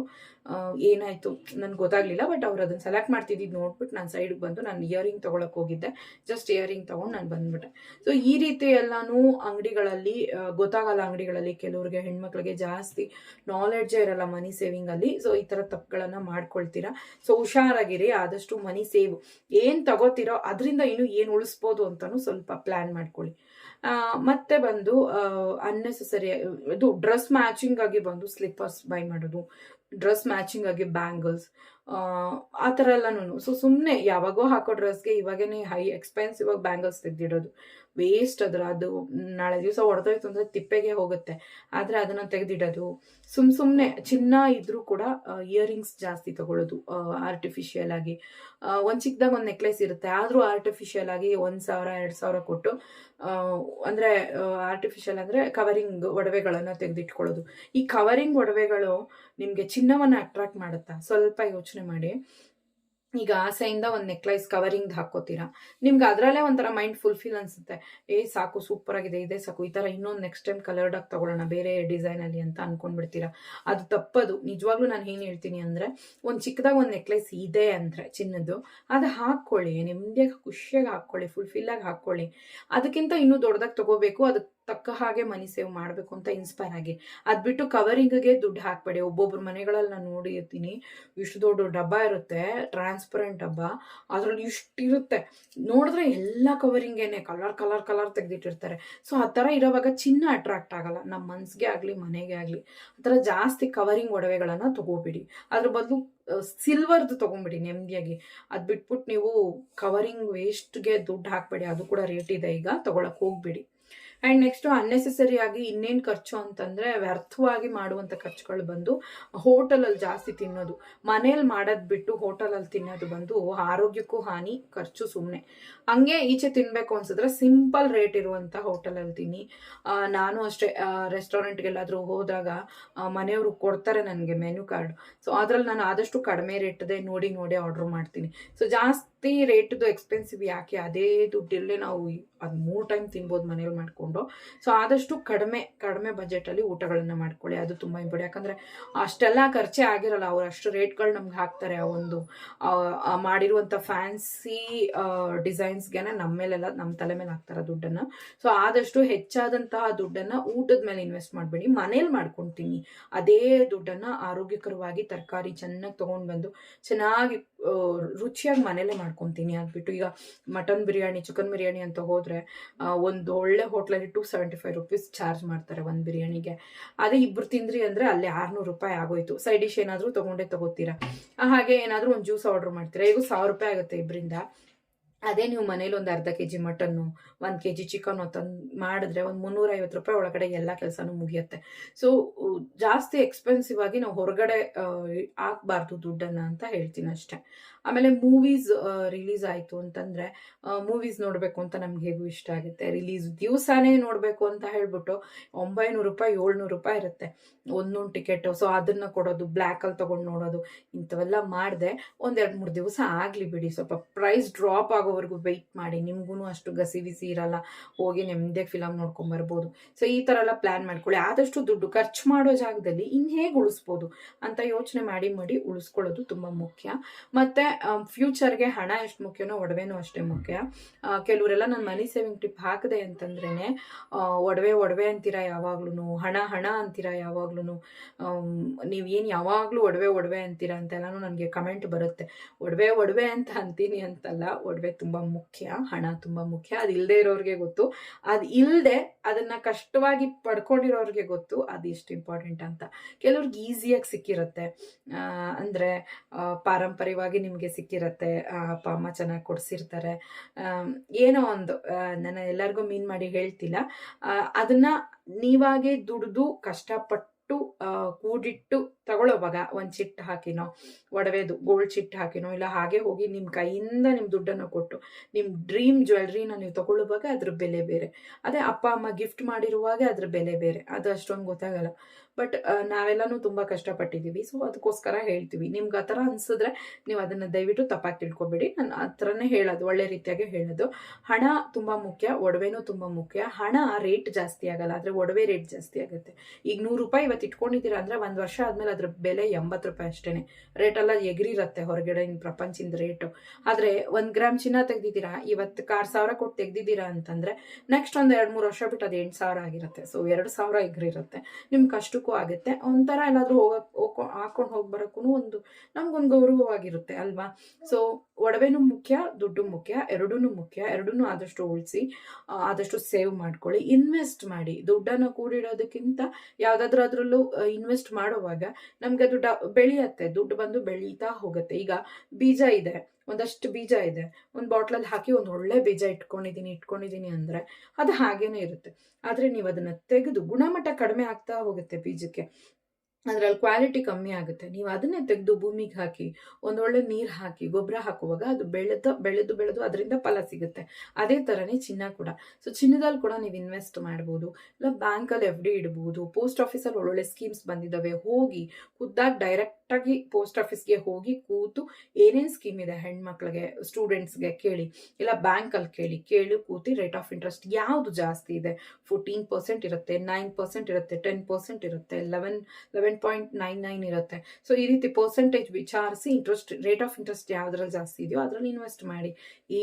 ಏನಾಯ್ತು ನನ್ಗೆ ಗೊತ್ತಾಗ್ಲಿಲ್ಲ ಬಟ್ ಅವ್ರು ಅದನ್ನ ಸೆಲೆಕ್ಟ್ ಮಾಡ್ತಿದ್ದು ನೋಡ್ಬಿಟ್ಟು ನಾನು ಸೈಡ್ಗೆ ಬಂದು ನಾನು ಇಯರಿಂಗ್ ತಗೊಳಕ್ ಹೋಗಿದ್ದೆ ಜಸ್ಟ್ ಇಯರಿಂಗ್ ತಗೊಂಡು ನಾನು ಬಂದ್ಬಿಟ್ಟೆ. ಸೊ ಈ ರೀತಿ ಎಲ್ಲಾನು ಅಂಗಡಿಗಳಲ್ಲಿ ಗೊತ್ತಾಗಲ್ಲ ಅಂಗಡಿಗಳಲ್ಲಿ ಕೆಲವ್ರಿಗೆ ಹೆಣ್ಮಕ್ಳಿಗೆ ಜಾಸ್ತಿ ನಾಲೆಡ್ಜೇ ಇರಲ್ಲ ಮನಿ ಸೇವಿಂಗ್ ಅಲ್ಲಿ ಸೊ ಈ ತರ ತಪ್ಪುಗಳನ್ನ ಮಾಡ್ಕೊಳ್ತೀರಾ? ಸೊ ಹುಷಾರಾಗಿರಿ, ಆದಷ್ಟು ಮನಿ ಸೇವ್ ಏನ್ ತಗೋತೀರೋ ಅದರಿಂದ ಇನ್ನು ಏನು ಉಳಿಸ್ಬೋದು ಅಂತಾನು ಸ್ವಲ್ಪ ಪ್ಲಾನ್ ಮಾಡ್ಕೊಳ್ಳಿ. ಮತ್ತೆ ಬಂದು ಅನ್ನೆಸೆಸರಿ ಇದು ಡ್ರೆಸ್ ಮ್ಯಾಚಿಂಗ್ ಆಗಿ ಬಂದು ಸ್ಲಿಪ್ಪರ್ಸ್ ಬೈ ಮಾಡೋದು ಡ್ರೆಸ್ ಮ್ಯಾಚಿಂಗ್ ಆಗಿ ಬ್ಯಾಂಗಲ್ಸ್ ಆ ಥರ ಎಲ್ಲನೂ ಸೊ ಸುಮ್ಮನೆ ಯಾವಾಗೋ ಹಾಕೋ ಡ್ರೆಸ್ಗೆ ಇವಾಗೇನೆ ಹೈ ಎಕ್ಸ್ಪೆನ್ಸಿವ್ ಆಗಿ ಬ್ಯಾಂಗಲ್ಸ್ ತೆಗ್ದಿಡೋದು. ವೇಸ್ಟ್ ಅದರ ಅದು ನಾಳೆ ದಿವಸ ಹೊಡೆದೋಯ್ತು ಅಂದ್ರೆ ತಿಪ್ಪೆಗೆ ಹೋಗುತ್ತೆ. ಆದರೆ ಅದನ್ನ ತೆಗೆದಿಡೋದು. ಸುಮ್ ಸುಮ್ಮನೆ ಚಿನ್ನ ಇದ್ರೂ ಕೂಡ ಇಯರಿಂಗ್ಸ್ ಜಾಸ್ತಿ ತಗೊಳ್ಳೋದು ಆರ್ಟಿಫಿಷಿಯಲ್ ಆಗಿ. ಒಂದು ಚಿಕ್ಕದಾಗ ಒಂದು ನೆಕ್ಲೆಸ್ ಇರುತ್ತೆ. ಆದರೂ ಆರ್ಟಿಫಿಷಿಯಲ್ ಆಗಿ ಒಂದ್ ಸಾವಿರ, ಎರಡು ಸಾವಿರ ಕೊಟ್ಟು ಅಂದ್ರೆ ಆರ್ಟಿಫಿಷಿಯಲ್ ಅಂದ್ರೆ ಕವರಿಂಗ್ ಒಡವೆಗಳನ್ನ ತೆಗೆದಿಟ್ಕೊಳ್ಳೋದು. ಈ ಕವರಿಂಗ್ ಒಡವೆಗಳು ನಿಮ್ಗೆ ಚಿನ್ನವನ್ನ ಅಟ್ರಾಕ್ಟ್ ಮಾಡುತ್ತಾ? ಸ್ವಲ್ಪ ಯೋಚನೆ ಮಾಡಿ. ಈಗ ಆಸೆಯಿಂದ ಒಂದು ನೆಕ್ಲೈಸ್ ಕವರಿಂಗ್ ಹಾಕೋತೀರಾ ನಿಮ್ಗೆ ಅದರಲ್ಲೇ ಒಂಥರ ಮೈಂಡ್ ಫುಲ್ಫಿಲ್ ಅನ್ಸುತ್ತೆ. ಏ, ಸಾಕು ಸೂಪರ್ ಆಗಿದೆ, ಇದೇ ಸಾಕು, ಈ ಥರ ಇನ್ನೊಂದು ನೆಕ್ಸ್ಟ್ ಟೈಮ್ ಕಲರ್ಡ್ ಆಗಿ ತಗೊಳ್ಳೋಣ, ಬೇರೆ ಡಿಸೈನಲ್ಲಿ ಅಂತ ಅನ್ಕೊಂಡ್ಬಿಡ್ತೀರಾ? ಅದು ತಪ್ಪದು. ನಿಜವಾಗ್ಲೂ ನಾನು ಏನು ಹೇಳ್ತೀನಿ ಅಂದರೆ, ಒಂದು ಚಿಕ್ಕದಾಗ ಒಂದು ನೆಕ್ಲೆಸ್ ಇದೆ ಅಂದರೆ, ಚಿನ್ನದ್ದು, ಅದು ಹಾಕ್ಕೊಳ್ಳಿ ನೆಮ್ಮದಿಯಾಗಿ ಖುಷಿಯಾಗಿ ಹಾಕ್ಕೊಳ್ಳಿ ಫುಲ್ಫಿಲ್ಲಾಗಿ ಹಾಕ್ಕೊಳ್ಳಿ. ಅದಕ್ಕಿಂತ ಇನ್ನೂ ದೊಡ್ಡದಾಗಿ ತಗೋಬೇಕು ಅದಕ್ಕೆ ತಕ್ಕ ಹಾಗೆ ಮನಿ ಸೇವ್ ಮಾಡಬೇಕು ಅಂತ ಇನ್ಸ್ಪೈರ್ ಆಗಿ. ಅದ್ ಬಿಟ್ಟು ಕವರಿಂಗ್ಗೆ ದುಡ್ಡು ಹಾಕ್ಬೇಡಿ. ಒಬ್ಬೊಬ್ರು ಮನೆಗಳಲ್ಲಿ ನಾನು ನೋಡಿರ್ತೀನಿ, ಇಷ್ಟು ದೊಡ್ಡ ಡಬ್ಬ ಇರುತ್ತೆ ಟ್ರಾನ್ಸ್ಪರೆಂಟ್ ಡಬ್ಬ, ಅದ್ರಲ್ಲಿ ಇಷ್ಟಿರುತ್ತೆ ನೋಡಿದ್ರೆ ಎಲ್ಲ ಕವರಿಂಗೇನೆ ಕಲರ್ ಕಲರ್ ಕಲರ್ ತೆಗೆದಿಟ್ಟಿರ್ತಾರೆ. ಸೊ ಆ ಥರ ಇರೋವಾಗ ಚಿನ್ನ ಅಟ್ರಾಕ್ಟ್ ಆಗಲ್ಲ. ನಮ್ಮ ಮನ್ಸಿಗೆ ಆಗಲಿ, ಮನೆಗೆ ಆಗಲಿ, ಆ ಜಾಸ್ತಿ ಕವರಿಂಗ್ ಒಡವೆಗಳನ್ನು ತಗೋಬೇಡಿ. ಅದ್ರ ಬದಲು ಸಿಲ್ವರ್ದು ತೊಗೊಂಬಿಡಿ ನೆಮ್ಮದಿಯಾಗಿ ಅದು ಬಿಟ್ಬಿಟ್ಟು ನೀವು ಕವರಿಂಗ್ ವೇಸ್ಟ್ಗೆ ದುಡ್ಡು ಹಾಕ್ಬೇಡಿ. ಅದು ಕೂಡ ರೇಟ್ ಇದೆ ಈಗ, ತಗೊಳಕ್ ಹೋಗ್ಬೇಡಿ. ಆ್ಯಂಡ್ ನೆಕ್ಸ್ಟು ಅನ್ನೆಸೆಸರಿ ಆಗಿ ಇನ್ನೇನು ಖರ್ಚು ಅಂತಂದರೆ ವ್ಯರ್ಥವಾಗಿ ಮಾಡುವಂಥ ಖರ್ಚುಗಳು ಬಂದು ಹೋಟೆಲಲ್ಲಿ ಜಾಸ್ತಿ ತಿನ್ನೋದು. ಮನೇಲಿ ಮಾಡೋದು ಬಿಟ್ಟು ಹೋಟೆಲಲ್ಲಿ ತಿನ್ನೋದು ಬಂದು ಆರೋಗ್ಯಕ್ಕೂ ಹಾನಿ, ಖರ್ಚು ಸುಮ್ಮನೆ ಹಂಗೆ ಈಚೆ ತಿನ್ನಬೇಕು ಅನ್ಸಿದ್ರೆ ಸಿಂಪಲ್ ರೇಟ್ ಇರುವಂಥ ಹೋಟೆಲಲ್ಲಿ ತಿನ್ನಿ. ನಾನು ಅಷ್ಟೇ ರೆಸ್ಟೋರೆಂಟ್ಗೆಲ್ಲಾದರೂ ಹೋದಾಗ ಮನೆಯವರು ಕೊಡ್ತಾರೆ ನನಗೆ ಮೆನು ಕಾರ್ಡ್. ಸೊ ಅದರಲ್ಲಿ ನಾನು ಆದಷ್ಟು ಕಡಿಮೆ ರೇಟ್ದೇ ನೋಡಿ ನೋಡಿ ಆರ್ಡ್ರ್ ಮಾಡ್ತೀನಿ. ಸೊ ಜಾಸ್ತಿ ರೇಟ್ದು ಎಕ್ಸ್ಪೆನ್ಸಿವ್ ಯಾಕೆ ಅದೇ ದುಡ್ಡಲ್ಲೇ ನಾವು ಅದು ಮೂರು ಟೈಮ್ ತಿನ್ಬೋದು ಮನೇಲಿ ಮಾಡಿಕೊಂಡು. ಸೊ ಆದಷ್ಟು ಕಡಿಮೆ ಕಡಿಮೆ ಬಜೆಟಲ್ಲಿ ಊಟಗಳನ್ನು ಮಾಡ್ಕೊಳ್ಳಿ. ಅದು ತುಂಬ ಇಂಪಾರ್ಟೆಂಟ್ ಯಾಕಂದರೆ ಅಷ್ಟೆಲ್ಲ ಖರ್ಚೆ ಆಗಿರಲ್ಲ. ಅವ್ರು ಅಷ್ಟು ರೇಟ್ಗಳು ನಮ್ಗೆ ಹಾಕ್ತಾರೆ ಆ ಒಂದು ಮಾಡಿರುವಂಥ ಫ್ಯಾನ್ಸಿ ಡಿಸೈನ್ಸ್ಗೆನೆ ನಮ್ಮ ಮೇಲೆಲ್ಲ ನಮ್ಮ ತಲೆ ಮೇಲೆ ಹಾಕ್ತಾರೆ ದುಡ್ಡನ್ನು. ಸೊ ಆದಷ್ಟು ಹೆಚ್ಚಾದಂತಹ ದುಡ್ಡನ್ನು ಊಟದ ಮೇಲೆ ಇನ್ವೆಸ್ಟ್ ಮಾಡಬೇಡಿ. ಮನೇಲಿ ಮಾಡ್ಕೊತೀನಿ. ಅದೇ ದುಡ್ಡನ್ನು ಆರೋಗ್ಯಕರವಾಗಿ ತರಕಾರಿ ಚೆನ್ನಾಗಿ ತೊಗೊಂಡು ಬಂದು ಚೆನ್ನಾಗಿ ರುಚಿಯಾಗಿ ಮನೇಲೇ ಮಾಡ್ಕೊತೀನಿ ಅದ್ಬಿಟ್ಟು ಈಗ ಮಟನ್ ಬಿರಿಯಾನಿ, ಚಿಕನ್ ಬಿರಿಯಾನಿ ಅಂತ ಹೋದರೆ ಒಂದು ಒಳ್ಳೆ ಹೋಟ್ಲಲ್ಲಿ two seventy five rupees charge ಮಾಡ್ತಾರೆ ಒಂದು ಬಿರಿಯಾನಿಗೆ. ಅದೇ ಇಬ್ರು ತಿಂದ್ರಿ ಅಂದರೆ ಅಲ್ಲಿ ಆರುನೂರು ರೂಪಾಯಿ ಆಗೋಯ್ತು. ಸೈಡ್ ಡಿಶ್ ಏನಾದರೂ ತೊಗೊಂಡೇ ತಗೋತೀರಾ. ಹಾಗೆ ಏನಾದರೂ ಒಂದು ಜ್ಯೂಸ್ ಆರ್ಡರ್ ಮಾಡ್ತೀರಾ. ಈಗ ಸಾವಿರ ರೂಪಾಯಿ ಆಗುತ್ತೆ ಇಬ್ಬರಿಂದ ಅದೇ ನೀವು ಮನೇಲಿ ಒಂದು ಅರ್ಧ ಕೆ ಜಿ ಮಟನ್ನು, ಒಂದು ಕೆ ಜಿ ಚಿಕನ್ ತಂದು ಮಾಡಿದ್ರೆ ಒಂದು ಮುನ್ನೂರೈವತ್ತು ರೂಪಾಯಿ ಒಳಗಡೆ ಎಲ್ಲ ಕೆಲಸನೂ ಮುಗಿಯುತ್ತೆ. ಸೊ ಜಾಸ್ತಿ ಎಕ್ಸ್ಪೆನ್ಸಿವ್ ಆಗಿ ನಾವು ಹೊರಗಡೆ ಹಾಕ್ಬಾರ್ದು ದುಡ್ಡನ್ನು ಅಂತ ಹೇಳ್ತೀನಿ ಅಷ್ಟೇ. ಆಮೇಲೆ ಮೂವೀಸ್ ರಿಲೀಸ್ ಆಯಿತು ಅಂತಂದರೆ ಮೂವೀಸ್ ನೋಡಬೇಕು ಅಂತ ನಮ್ಗೆ ಹೇಗೂ ಇಷ್ಟ ಆಗುತ್ತೆ. ರಿಲೀಸ್ ದಿವಸನೇ ನೋಡಬೇಕು ಅಂತ ಹೇಳ್ಬಿಟ್ಟು ಒಂಬೈನೂರು ರೂಪಾಯಿ, ಏಳ್ನೂರು ರೂಪಾಯಿ ಇರುತ್ತೆ. ಒಂದೊಂದು ಟಿಕೆಟು ಸೊ ಅದನ್ನು ಕೊಡೋದು ಬ್ಲ್ಯಾಕಲ್ಲಿ ತೊಗೊಂಡು ನೋಡೋದು, ಇಂಥವೆಲ್ಲ ಮಾಡಿದೆ. ಒಂದೆರಡು ಮೂರು ದಿವಸ ಆಗಲಿ ಬಿಡಿ. ಸ್ವಲ್ಪ ಪ್ರೈಸ್ ಡ್ರಾಪ್ ಆಗೋವರೆಗೂ ವೆಯ್ಟ್ ಮಾಡಿ. ನಿಮಗೂ ಅಷ್ಟು ಗಸಿ ಬಿಸಿ ಇರಲ್ಲ. ಹೋಗಿ ನೆಮ್ಮದಿಯಾಗಿ ಫಿಲಮ್ ನೋಡ್ಕೊಂಡು ಬರ್ಬೋದು. ಸೊ ಈ ಥರ ಎಲ್ಲ ಪ್ಲ್ಯಾನ್ ಮಾಡ್ಕೊಳ್ಳಿ. ಆದಷ್ಟು ದುಡ್ಡು ಖರ್ಚು ಮಾಡೋ ಜಾಗದಲ್ಲಿ ಇನ್ನು ಹೇಗೆ ಉಳಿಸ್ಬೋದು ಅಂತ ಯೋಚನೆ ಮಾಡಿ ಮಾಡಿ ಉಳಿಸ್ಕೊಳ್ಳೋದು ತುಂಬ ಮುಖ್ಯ. ಮತ್ತು ಫ್ಯೂಚರ್ಗೆ ಹಣ ಎಷ್ಟು ಮುಖ್ಯನೋ ಒಡವೆನೂ ಅಷ್ಟೇ ಮುಖ್ಯ. ಕೆಲವರೆಲ್ಲ ನಾನು ಮನಿ ಸೇವಿಂಗ್ ಟಿಪ್ ಹಾಕಿದೆ ಅಂತಂದ್ರೇ ಒಡವೆ ಒಡವೆ ಅಂತೀರಾ ಯಾವಾಗ್ಲೂ ಹಣ ಹಣ ಅಂತೀರಾ ಯಾವಾಗ್ಲೂ ನೀವು ಏನು ಯಾವಾಗಲೂ ಒಡವೆ ಒಡವೆ ಅಂತೀರಾ ಅಂತೆಲ್ಲನೂ ನನಗೆ ಕಮೆಂಟ್ ಬರುತ್ತೆ. ಒಡವೆ ಒಡವೆ ಅಂತ ಅಂತೀನಿ ಅಂತಲ್ಲ ಒಡವೆ ತುಂಬ ಮುಖ್ಯ ಹಣ ತುಂಬ ಮುಖ್ಯ ಅದು ಇಲ್ಲದೆ ಇರೋರಿಗೆ ಗೊತ್ತು. ಅದು ಇಲ್ಲದೆ ಅದನ್ನು ಕಷ್ಟವಾಗಿ ಪಡ್ಕೊಂಡಿರೋರಿಗೆ ಗೊತ್ತು ಅದು ಎಷ್ಟು ಇಂಪಾರ್ಟೆಂಟ್ ಅಂತ. ಕೆಲವ್ರಿಗೆ ಈಸಿಯಾಗಿ ಸಿಕ್ಕಿರುತ್ತೆ. ಅಂದರೆ ಅಂದ್ರೆ ನಿಮಗೆ ಪಾರಂಪರ್ಯವಾಗಿ ನಿಮಗೆ ಸಿಕ್ಕಿರತ್ತೆ ಅಪ್ಪ, ಅಮ್ಮ ಚೆನ್ನಾಗಿ ಕೊಡಿಸಿರ್ತಾರೆ. ಏನೋ ಒಂದು ನಾನು ಎಲ್ಲರಿಗೂ ಮೀನ್ ಮಾಡಿ ಹೇಳ್ತಿಲ್ಲ. ಅದನ್ನ ನೀವಾಗೆ ದುಡಿದು ಕಷ್ಟಪಟ್ಟು ಕೂಡಿಟ್ಟು ತಗೊಳ್ಳೋವಾಗ ಒಂದು ಚಿಟ್ಟು ಹಾಕಿನೋ ಒಡವೆದು ಗೋಲ್ಡ್ ಚಿಟ್ಟು ಹಾಕಿನೋ, ಇಲ್ಲ ಹಾಗೆ ಹೋಗಿ ನಿಮ್ಮ ಕೈಯಿಂದ ನಿಮ್ಮ ದುಡ್ಡನ್ನು ಕೊಟ್ಟು ನಿಮ್ಮ ಡ್ರೀಮ್ ಜ್ಯುವೆಲ್ರಿನ ನೀವು ತಗೊಳ್ಳುವಾಗ ಅದ್ರ ಬೆಲೆ ಬೇರೆ. ಅದೇ ಅಪ್ಪ, ಅಮ್ಮ ಗಿಫ್ಟ್ ಮಾಡಿರುವಾಗ ಅದ್ರ ಬೆಲೆ ಬೇರೆ. ಅದು ಅಷ್ಟೊಂದು ಗೊತ್ತಾಗಲ್ಲ. ಬಟ್ ನಾವೆಲ್ಲನೂ ತುಂಬ ಕಷ್ಟಪಟ್ಟಿದ್ದೀವಿ. ಸೊ ಅದಕ್ಕೋಸ್ಕರ ಹೇಳ್ತೀವಿ. ನಿಮ್ಗೆ ಆ ಥರ ಅನ್ಸಿದ್ರೆ ನೀವು ಅದನ್ನು ದಯವಿಟ್ಟು ತಪ್ಪಾಗಿ ತಿಳ್ಕೊಬೇಡಿ. ನಾನು ಆ ಥರನೇ ಹೇಳೋದು, ಒಳ್ಳೆ ರೀತಿಯಾಗಿ ಹೇಳೋದು. ಹಣ ತುಂಬ ಮುಖ್ಯ, ಒಡವೆನೂ ತುಂಬ ಮುಖ್ಯ. ಹಣ ರೇಟ್ ಜಾಸ್ತಿ ಆಗಲ್ಲ, ಆದರೆ ಒಡವೆ ರೇಟ್ ಜಾಸ್ತಿ ಆಗುತ್ತೆ. ಈಗ ನೂರು ರೂಪಾಯಿ ಇವತ್ತು ಇಟ್ಕೊಂಡಿದ್ದೀರಾ ಅಂದರೆ ಒಂದು ವರ್ಷ ಆದಮೇಲೆ ಅದ್ರ ಬೆಲೆ ಎಂಬತ್ತು ರೂಪಾಯಿ ಅಷ್ಟೇ ರೇಟೆಲ್ಲ ಎಗರಿರುತ್ತೆ ಹೊರಗಡೆ ಪ್ರಪಂಚದ ರೇಟು ಆದರೆ ಒಂದು ಗ್ರಾಮ್ ಚಿನ್ನ ತೆಗ್ದಿದ್ದೀರಾ? ಇವತ್ತು ಆರು ಸಾವಿರ ಕೊಟ್ಟು ತೆಗ್ದಿದ್ದೀರಾ ಅಂತಂದರೆ ನೆಕ್ಸ್ಟ್ ಒಂದು ಎರಡು ಮೂರು ವರ್ಷ ಬಿಟ್ಟು ಅದು ಎಂಟು ಸಾವಿರ ಆಗಿರುತ್ತೆ. ಸೊ ಎರಡು ಸಾವಿರ ಎಗರಿರುತ್ತೆ. ನಿಮ್ಗೆ ಕಷ್ಟಕ್ಕೂ ಆಗುತ್ತೆ. ಒಂಥರ ಎಲ್ಲಾದರೂ ಹೋಗಕ್ಕೆ ಹೋಗ್ಕೊ ಹಾಕೊಂಡು ಹೋಗಿ ಬರೋಕ್ಕೂ ಒಂದು ನಮ್ಗೊಂದು ಗೌರವವಾಗಿರುತ್ತೆ ಅಲ್ವಾ? ಸೊ ಒಡವೆನೂ ಮುಖ್ಯ, ದುಡ್ಡು ಮುಖ್ಯ ಎರಡೂ ಮುಖ್ಯ ಎರಡೂ ಆದಷ್ಟು ಉಳಿಸಿ ಆದಷ್ಟು ಸೇವ್ ಮಾಡ್ಕೊಳ್ಳಿ. ಇನ್ವೆಸ್ಟ್ ಮಾಡಿ. ದುಡ್ಡನ್ನು ಕೂಡಿಡೋದಕ್ಕಿಂತ ಯಾವುದಾದ್ರೂ ಅದರಲ್ಲೂ ಇನ್ವೆಸ್ಟ್ ಮಾಡುವಾಗ ನಮ್ಗೆ ದುಡ್ಡು ಬೆಳೆಯುತ್ತೆ. ದುಡ್ಡು ಬಂದು ಬೆಳೀತಾ ಹೋಗುತ್ತೆ. ಈಗ ಬೀಜ ಇದೆ. ಒಂದಷ್ಟು ಬೀಜ ಇದೆ. ಒಂದು ಬಾಟ್ಲಲ್ಲಿ ಹಾಕಿ ಒಂದು ಒಳ್ಳೆ ಬೀಜ ಇಟ್ಕೊಂಡಿದ್ದೀನಿ ಇಟ್ಕೊಂಡಿದ್ದೀನಿ ಅಂದರೆ ಅದು ಹಾಗೇನೆ ಇರುತ್ತೆ. ಆದರೆ ನೀವು ಅದನ್ನು ತೆಗೆದು ಗುಣಮಟ್ಟ ಕಡಿಮೆ ಆಗ್ತಾ ಹೋಗುತ್ತೆ ಬೀಜಕ್ಕೆ. ಅದರಲ್ಲಿ ಕ್ವಾಲಿಟಿ ಕಮ್ಮಿ ಆಗುತ್ತೆ. ನೀವು ಅದನ್ನೇ ತೆಗೆದು ಭೂಮಿಗೆ ಹಾಕಿ ಒಂದೊಳ್ಳೆ ನೀರು ಹಾಕಿ, ಗೊಬ್ಬರ ಹಾಕುವಾಗ ಅದು ಬೆಳೆದ, ಬೆಳೆದು ಬೆಳೆದು ಅದರಿಂದ ಫಲ ಸಿಗುತ್ತೆ. ಅದೇ ಥರನೇ ಚಿನ್ನ ಕೂಡ. ಸೊ ಚಿನ್ನದಲ್ಲಿ ಕೂಡ ನೀವು ಇನ್ವೆಸ್ಟ್ ಮಾಡ್ಬೋದು. ಇಲ್ಲ ಬ್ಯಾಂಕಲ್ಲಿ ಎಫ್ ಡಿ ಇಡ್ಬೋದು. ಪೋಸ್ಟ್ ಆಫೀಸಲ್ಲಿ ಒಳ್ಳೊಳ್ಳೆ ಸ್ಕೀಮ್ಸ್ ಬಂದಿದ್ದಾವೆ ಹೋಗಿ ಖುದ್ದಾಗಿ ಡೈರೆಕ್ಟಾಗಿ ಪೋಸ್ಟ್ ಆಫೀಸ್ಗೆ ಹೋಗಿ ಕೂತು ಏನೇನು ಸ್ಕೀಮ್ ಇದೆ ಹೆಣ್ಮಕ್ಳಿಗೆ ಸ್ಟೂಡೆಂಟ್ಸ್ಗೆ ಕೇಳಿ, ಇಲ್ಲ ಬ್ಯಾಂಕಲ್ಲಿ ಕೇಳಿ ಕೇಳಿ ಕೂತಿ ರೇಟ್ ಆಫ್ ಇಂಟ್ರೆಸ್ಟ್ ಯಾವುದು ಜಾಸ್ತಿ ಇದೆ? ಫೋರ್ಟೀನ್ ಪರ್ಸೆಂಟ್ ಇರುತ್ತೆ ನೈನ್ ಪರ್ಸೆಂಟ್ ಇರುತ್ತೆ ಟೆನ್ ಪರ್ಸೆಂಟ್ ಇರುತ್ತೆ eleven eleven point nine nine ಇರುತ್ತೆ. ಸೊ ಈ ರೀತಿ ಪರ್ಸೆಂಟೇಜ್ ವಿಚಾರಿಸಿ ಇಂಟ್ರೆಸ್ಟ್ ರೇಟ್ ಆಫ್ ಇಂಟ್ರೆಸ್ಟ್ ಯಾವ್ದ್ರಲ್ಲಿ ಜಾಸ್ತಿ ಇದೆಯೋ ಅದರಲ್ಲಿ ಇನ್ವೆಸ್ಟ್ ಮಾಡಿ.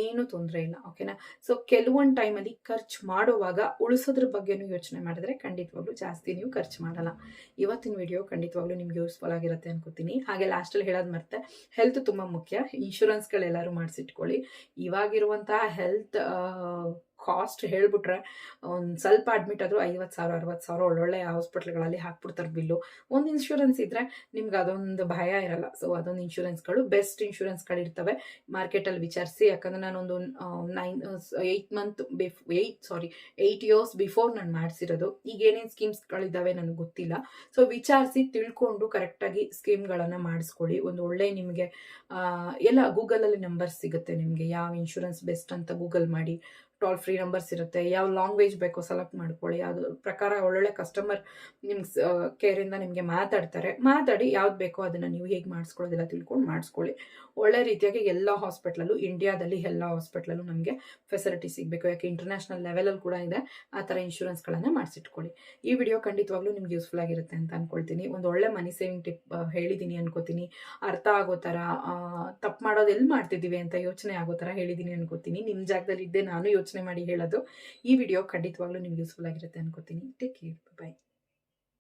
ಏನು ತೊಂದರೆ ಇಲ್ಲ ಓಕೆನಾ ಸೊ ಕೆಲವೊಂದು ಟೈಮಲ್ಲಿ ಖರ್ಚು ಮಾಡುವಾಗ ಉಳಿಸೋದ್ರ ಬಗ್ಗೆನೂ ಯೋಚನೆ ಮಾಡಿದ್ರೆ ಖಂಡಿತವಾಗ್ಲೂ ಜಾಸ್ತಿ ನೀವು ಖರ್ಚು ಮಾಡಲ್ಲ. ಇವತ್ತಿನ ವಿಡಿಯೋ ಖಂಡಿತವಾಗ್ಲೂ ನಿಮ್ಗೆ ಯೂಸ್ಫುಲ್ ಆಗಿರುತ್ತೆ ಅನ್ಕೋತೀನಿ. ಹಾಗೆ ಲಾಸ್ಟಲ್ಲಿ ಹೇಳೋದು ಮರ್ತೆ ಹೆಲ್ತ್ ತುಂಬ ಮುಖ್ಯ. ಇನ್ಶೂರೆನ್ಸ್ಗಳೆಲ್ಲರೂ ಮಾಡಿಸಿಟ್ಕೊಳ್ಳಿ. ಇವಾಗಿರುವಂತಹ ಹೆಲ್ತ್ ಕಾಸ್ಟ್ ಹೇಳ್ಬಿಟ್ರೆ, ಒಂದು ಸ್ವಲ್ಪ ಅಡ್ಮಿಟ್ ಆದರೂ ಐವತ್ತು ಸಾವಿರ ಅರವತ್ತು ಸಾವಿರ ಒಳ್ಳೊಳ್ಳೆ ಹಾಸ್ಪಿಟ್ಲ್ಗಳಲ್ಲಿ ಹಾಕ್ಬಿಡ್ತಾರೆ ಬಿಲ್ಲು. ಒಂದು ಇನ್ಶೂರೆನ್ಸ್ ಇದ್ದರೆ ನಿಮ್ಗೆ ಅದೊಂದು ಭಯ ಇರಲ್ಲ. ಸೊ ಅದೊಂದು ಇನ್ಶೂರೆನ್ಸ್ಗಳು ಬೆಸ್ಟ್ ಇನ್ಶೂರೆನ್ಸ್ಗಳಿರ್ತವೆ ಮಾರ್ಕೆಟಲ್ಲಿ ವಿಚಾರಿಸಿ, ಯಾಕಂದರೆ ನಾನೊಂದು nine eight month ಬಿಫ್ eight sorry eight years before ನಾನು ಮಾಡಿಸಿರೋದು. ಈಗ ಏನೇನು ಸ್ಕೀಮ್ಸ್ಗಳಿದ್ದಾವೆ ನನಗೆ ಗೊತ್ತಿಲ್ಲ. ಸೊ ವಿಚಾರಿಸಿ, ತಿಳ್ಕೊಂಡು ಕರೆಕ್ಟಾಗಿ ಸ್ಕೀಮ್ಗಳನ್ನು ಮಾಡಿಸ್ಕೊಳ್ಳಿ. ಒಂದು ಒಳ್ಳೆ ನಿಮಗೆ ಎಲ್ಲ ಗೂಗಲಲ್ಲಿ ನಂಬರ್ಸ್ ಸಿಗುತ್ತೆ ನಿಮಗೆ. ಯಾವ ಇನ್ಶೂರೆನ್ಸ್ ಬೆಸ್ಟ್ ಅಂತ ಗೂಗಲ್ ಮಾಡಿ. ಟೋಲ್ ಫ್ರೀ ನಂಬರ್ಸ್ ಇರುತ್ತೆ. ಯಾವ ಲಾಂಗ್ವೇಜ್ ಬೇಕೋ ಸೆಲೆಕ್ಟ್ ಮಾಡ್ಕೊಳ್ಳಿ. ಅದು ಪ್ರಕಾರ ಒಳ್ಳೊಳ್ಳೆ ಕಸ್ಟಮರ್ ನಿಮ್ಮ ಕೇರಿಂದ ನಿಮಗೆ ಮಾತಾಡ್ತಾರೆ. ಮಾತಾಡಿ ಯಾವ್ದು ಬೇಕೋ ಅದನ್ನು ನೀವು ಹೇಗೆ ಮಾಡಿಸ್ಕೊಳ್ಳೋದಿಲ್ಲ ತಿಳ್ಕೊಂಡು ಮಾಡಿಸ್ಕೊಳ್ಳಿ. ಒಳ್ಳೆ ರೀತಿಯಾಗಿ ಎಲ್ಲ ಹಾಸ್ಪಿಟ್ಲಲ್ಲೂ ಇಂಡಿಯಾದಲ್ಲಿ ಎಲ್ಲ ಹಾಸ್ಪಿಟ್ಲಲ್ಲೂ ನಮಗೆ ಫೆಸಿಲಿಟಿ ಸಿಗಬೇಕು. ಯಾಕೆ ಇಂಟರ್ನ್ಯಾಷನಲ್ ಲೆವೆಲಲ್ಲಿ ಕೂಡ ಇದೆ. ಆ ಥರ ಇನ್ಶೂರೆನ್ಸ್ಗಳನ್ನು ಮಾಡಿಸಿಟ್ಕೊಳ್ಳಿ. ಈ ವಿಡಿಯೋ ಖಂಡಿತವಾಗ್ಲೂ ನಿಮ್ಗೆ ಯೂಸ್ಫುಲ್ ಆಗಿರುತ್ತೆ ಅಂತ ಅನ್ಕೊಳ್ತೀನಿ. ಒಂದು ಒಳ್ಳೆ ಮನಿ ಸೇವಿಂಗ್ ಟಿಪ್ ಹೇಳಿದ್ದೀನಿ ಅನ್ಕೋತೀನಿ. ಅರ್ಥ ಆಗೋ ಥರ ತಪ್ಪು ಮಾಡೋದು ಎಲ್ಲಿ ಮಾಡ್ತಿದ್ದೀವಿ ಅಂತ ಯೋಚನೆ ಆಗೋ ಥರ ಹೇಳಿದ್ದೀನಿ ಅನ್ಕೋತೀನಿ. ನಿಮ್ಮ ಜಾಗದಲ್ಲಿ ಇದ್ದೆ ನಾನು ಯೋಚನೆ ಮಾಡಿ ಹೇಳೋದು. ಈ ವಿಡಿಯೋ ಖಂಡಿತವಾಗ್ಲೂ ನಿಮ್ಗೆ ಯೂಸ್ಫುಲ್ ಆಗಿರುತ್ತೆ ಅನ್ಕೋತೀನಿ. Take care bye